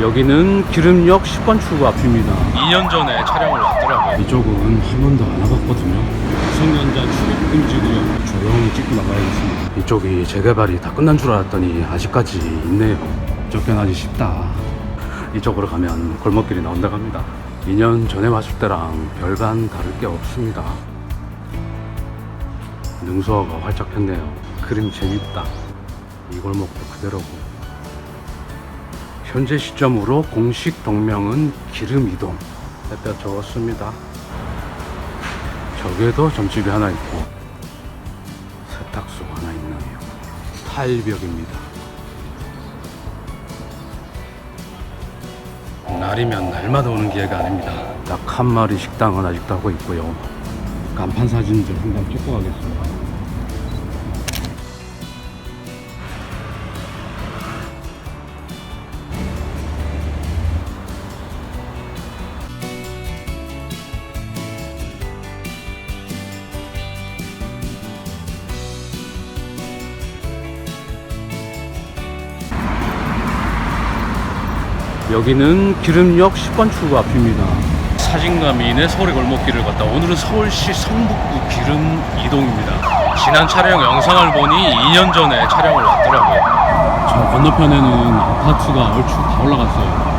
여기는 기름역 10번 출구 앞입니다. 2년 전에 촬영을 왔더라고요. 이쪽은 한 번도 안 와봤거든요. 성년자 출입 금지구역 조용히 찍고 나가야겠습니다. 이쪽이 재개발이 다 끝난 줄 알았더니 아직까지 있네요. 쫓겨나기 쉽다. 이쪽으로 가면 골목길이 나온다고 합니다. 2년 전에 왔을 때랑 별반 다를 게 없습니다. 능수어가 활짝 폈네요. 그림 재밌다. 이 골목도 그대로고. 현재 시점으로 공식 동명은 기름 이동. 햇볕 좋습니다. 저기에도 점집이 하나 있고 세탁소 하나 있네요. 타일벽입니다. 날이면 날마다 오는 기회가 아닙니다. 딱 한 마리 식당은 아직도 하고 있고요. 간판 사진들 한장 찍고 가겠습니다. 여기는 기름역 10번 출구 앞입니다. 사진가미인의 서울의 골목길을 걷다 오늘은 서울시 성북구 기름 이동입니다. 지난 촬영 영상을 보니 2년 전에 촬영을 왔더라고요. 저 건너편에는 아파트가 얼추 다 올라갔어요.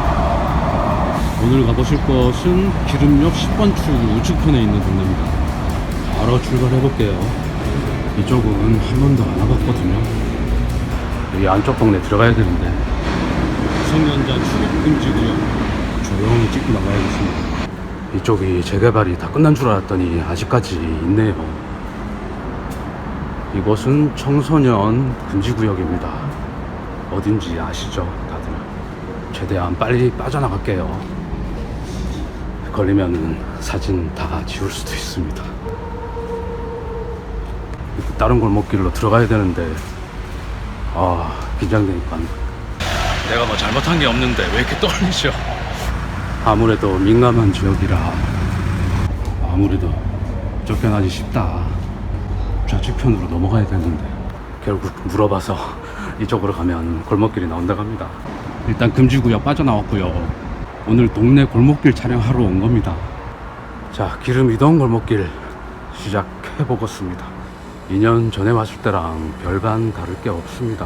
오늘 가보실 곳은 기름역 10번 출구 우측편에 있는 동네입니다. 바로 출발해 볼게요. 이쪽은 한 번도 안 와봤거든요. 여기 안쪽 동네 들어가야 되는데 성년자 출입 금지 구역 조용히 찍고 나가야겠습니다. 이쪽이 재개발이 다 끝난 줄 알았더니 아직까지 있네요. 이곳은 청소년 금지 구역입니다. 어딘지 아시죠, 다들? 최대한 빨리 빠져나갈게요. 걸리면은 사진 다 지울 수도 있습니다. 다른 골목길로 들어가야 되는데 아 긴장되니까 내가 뭐 잘못한 게 없는데 왜 이렇게 떨리죠? 아무래도 민감한 지역이라 아무래도 쫓겨나기 쉽다. 좌측편으로 넘어가야 되는데 결국 물어봐서 이쪽으로 가면 골목길이 나온다고 합니다. 일단 금지구역 빠져나왔고요. 오늘 동네 골목길 촬영하러 온 겁니다. 자, 기름 이동 골목길 시작해 보겠습니다. 2년 전에 왔을 때랑 별반 다를 게 없습니다.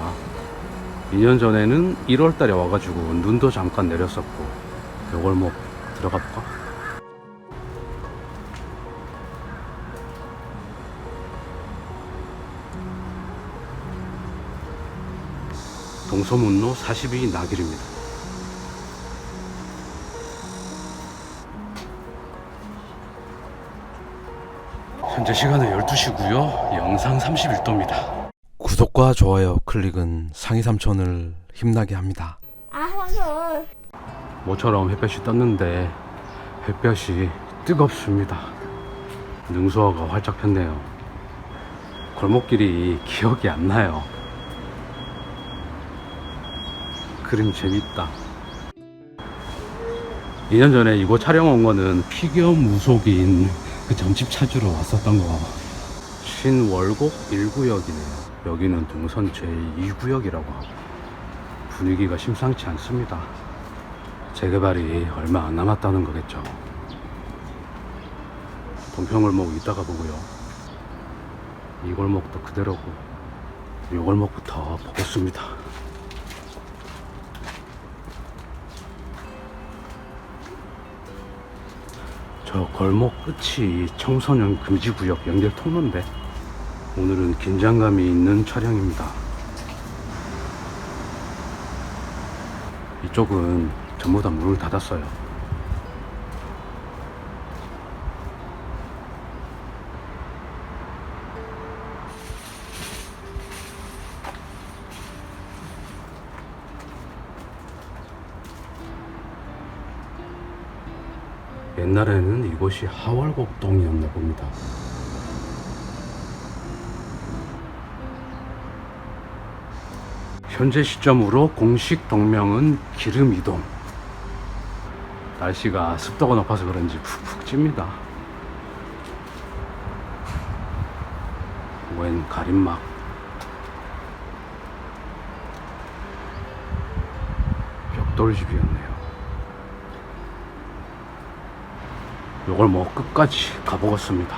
2년 전에는 1월 달에 와가지고 눈도 잠깐 내렸었고 요 골목 들어가 볼까? 동서문로 42 나길입니다. 현재 시간은 12시고요. 영상 31도입니다. 구독과 좋아요 클릭은 상위 삼촌을 힘나게 합니다. 아, 삼촌. 모처럼 햇볕이 떴는데 햇볕이 뜨겁습니다. 능수어가 활짝 폈네요. 골목길이 기억이 안 나요. 그림 재밌다. 2년 전에 이곳 촬영 온 거는 피겨 무속인 그 점집 찾으러 왔었던 거. 신월곡 1구역이네요. 여기는 동선 제2구역이라고 하고 분위기가 심상치 않습니다. 재개발이 얼마 안 남았다는 거겠죠. 동평골목 이따가 보고요. 이 골목도 그대로고 이 골목부터 보겠습니다. 저 골목 끝이 청소년 금지구역 연결 통로인데 오늘은 긴장감이 있는 촬영입니다. 이쪽은 전부 다 문을 닫았어요. 옛날에는 이곳이 하월곡동이었나 봅니다. 현재 시점으로 공식 동명은 기름 이동. 날씨가 습도가 높아서 그런지 푹푹 찝니다. 웬 가림막. 벽 벽돌집이었네요. 요걸 뭐 끝까지 가보겠습니다.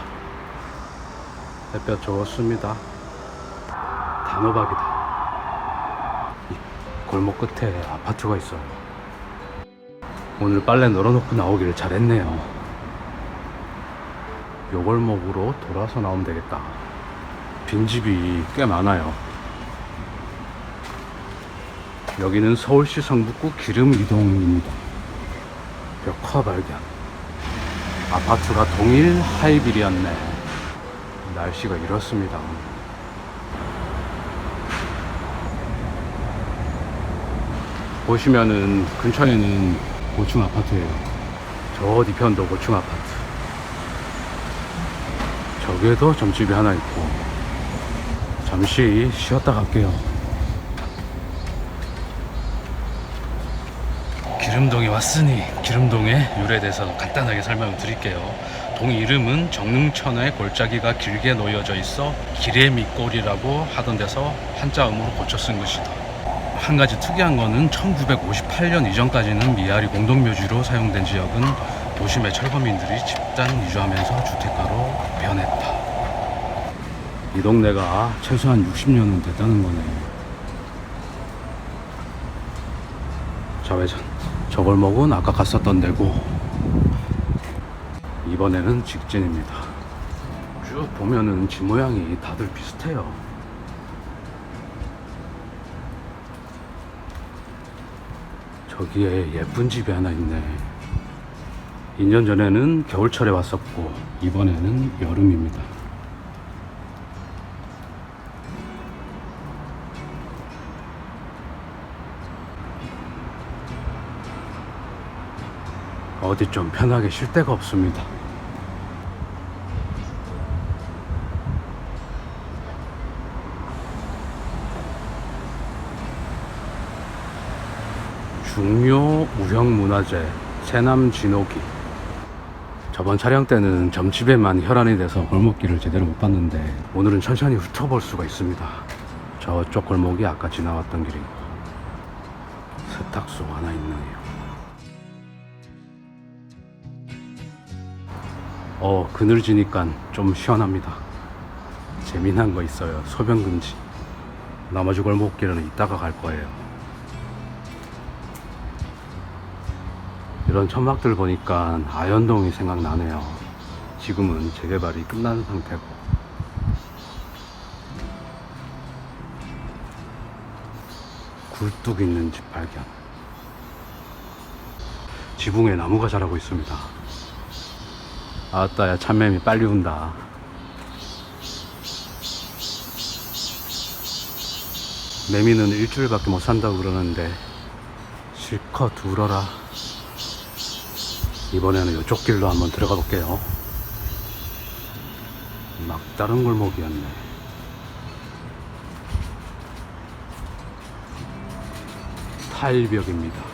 햇볕 좋습니다. 단호박이다. 이 골목 끝에 아파트가 있어요. 오늘 빨래 널어놓고 나오길 잘했네요. 요 골목으로 돌아서 나오면 되겠다. 빈집이 꽤 많아요. 여기는 서울시 성북구 기름 이동입니다. 벽화 발견. 아파트가 동일 하이빌이었네. 날씨가 이렇습니다. 보시면은 근처에는 고층 아파트예요. 저 뒤편도 고층 아파트. 저기에도 점집이 하나 있고. 잠시 쉬었다 갈게요. 기름동에 왔으니 기름동의 유래에 대해서 간단하게 설명을 드릴게요. 동 이름은 정릉천에 골짜기가 길게 놓여져 있어 기레미골이라고 하던 데서 한자음으로 고쳐 쓴 것이다. 한 가지 특이한 거는 1958년 이전까지는 미아리 공동묘지로 사용된 지역은 도심의 철거민들이 집단 이주하면서 주택가로 변했다. 이 동네가 최소한 60년은 됐다는 거네. 좌회전. 저걸 먹은 아까 갔었던 데고 이번에는 직진입니다. 쭉 보면은 집 모양이 다들 비슷해요. 저기에 예쁜 집이 하나 있네. 2년 전에는 겨울철에 왔었고 이번에는 여름입니다. 어디 좀 편하게 쉴 데가 없습니다. 중요 우형문화재 새남 진호기 저번 촬영 때는 점집에만 혈안이 돼서 골목길을 제대로 못 봤는데 오늘은 천천히 훑어볼 수가 있습니다. 저쪽 골목이 아까 지나왔던 길이 세탁소 하나 있네요. 어 그늘 지니까 좀 시원합니다. 재미난 거 있어요. 소변 금지. 나머지 골목길은 이따가 갈 거예요. 이런 천막들 보니까 아현동이 생각나네요. 지금은 재개발이 끝난 상태고. 굴뚝 있는 집 발견. 지붕에 나무가 자라고 있습니다. 아따, 야, 참매미 빨리 운다. 매미는 일주일밖에 못 산다고 그러는데, 실컷 울어라. 이번에는 이쪽 길로 한번 들어가 볼게요. 막다른 골목이었네. 타일벽입니다.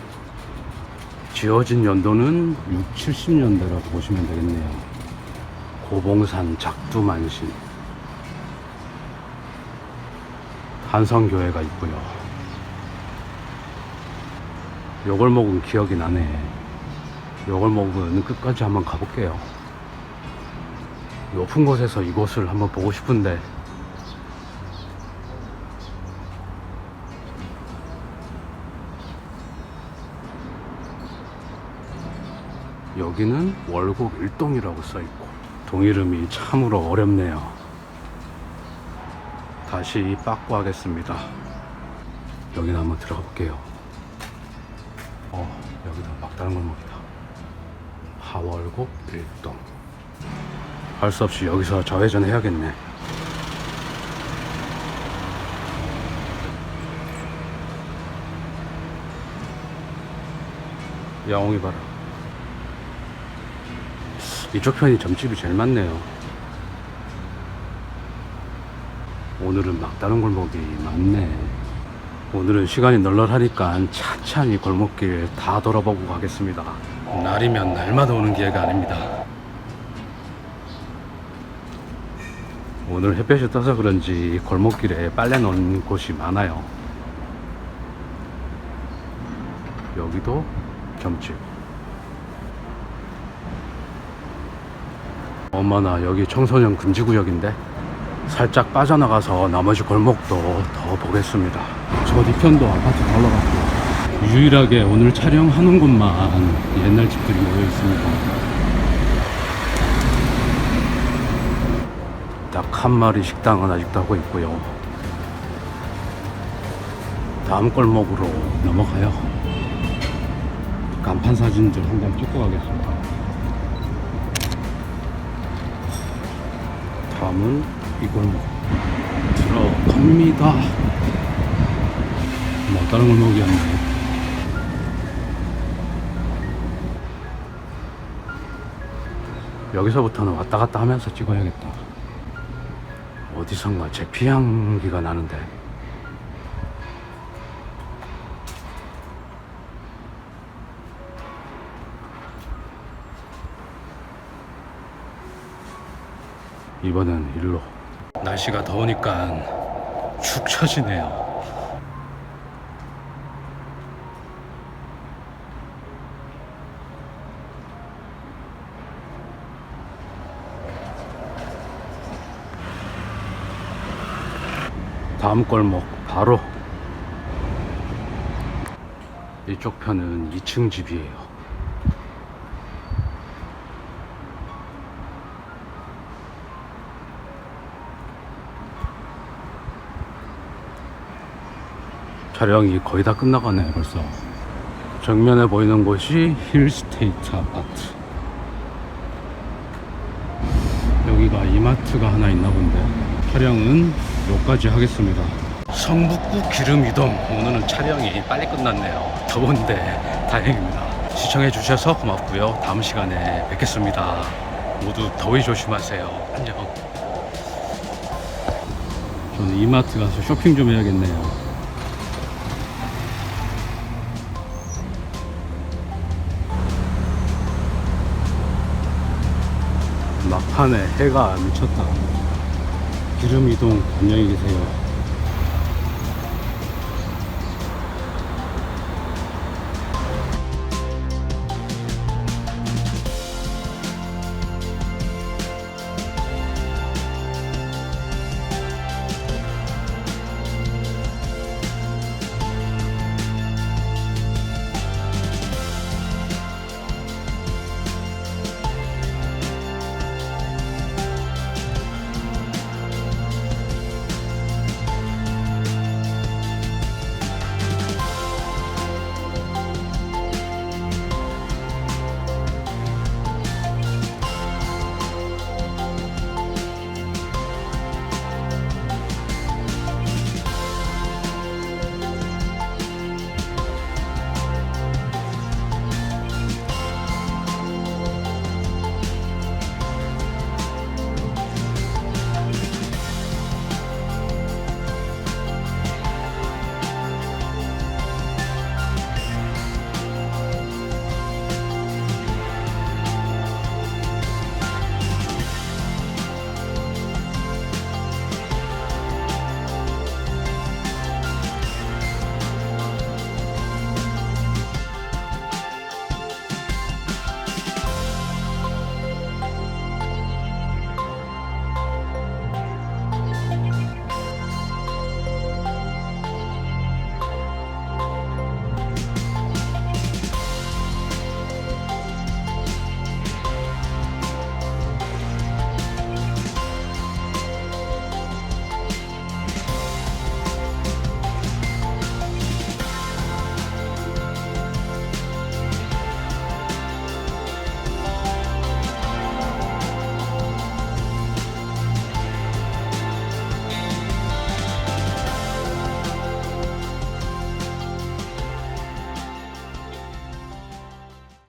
지어진 연도는 6, 70년대라고 보시면 되겠네요. 고봉산 작두만신. 한성교회가 있고요. 요 골목은 기억이 나네. 요걸 먹으면 끝까지 한번 가볼게요. 높은 곳에서 이곳을 한번 보고 싶은데 여기는 월곡 일동이라고 써있고 동 이름이 참으로 어렵네요. 다시 빠꾸 하겠습니다. 여기는 한번 들어가 볼게요. 어, 여기도 막다른 골목이다. 하월곡 일동 할 수 없이 여기서 좌회전 해야겠네 야옹이 봐라 이쪽 편이 점집이 제일 많네요 오늘은 막다른 골목이 많네 오늘은 시간이 널널하니까 찬찬히 골목길 다 돌아보고 가겠습니다. 날이면 날마다 오는 기회가 아닙니다. 오늘 햇볕이 떠서 그런지 골목길에 빨래 놓은 곳이 많아요. 여기도 겸집. 어머나 여기 청소년 금지구역인데 살짝 빠져나가서 나머지 골목도 더 보겠습니다. 저 뒤편도 아파트 다 올라갔고 유일하게 오늘 촬영하는 곳만 옛날 집들이 모여 있습니다. 딱 한 마리 식당은 아직도 하고 있고요. 다음 골목으로 넘어가요. 간판 사진들 한 장 찍고 가겠습니다. 다음은 이 골목 들어갑니다. 뭐 다른 골목이었네. 여기서부터는 왔다 갔다 하면서 찍어야겠다. 어디선가 제 피향기가 나는데. 이번엔 일로. 날씨가 더우니까 축 처지네요. 다음 골목 바로 이쪽 편은 2층 집이에요. 촬영이 거의 다 끝나가네 벌써. 정면에 보이는 곳이 힐스테이트 아파트. 여기가 이마트가 하나 있나 본데. 촬영은 여기까지 하겠습니다. 성북구 기름 이동. 오늘은 촬영이 빨리 끝났네요. 더운데 다행입니다. 시청해 주셔서 고맙고요. 다음 시간에 뵙겠습니다. 모두 더위 조심하세요. 안녕. 저는 이마트 가서 쇼핑 좀 해야겠네요 막판에 해가 미쳤다. 기름 이동 안녕히 계세요.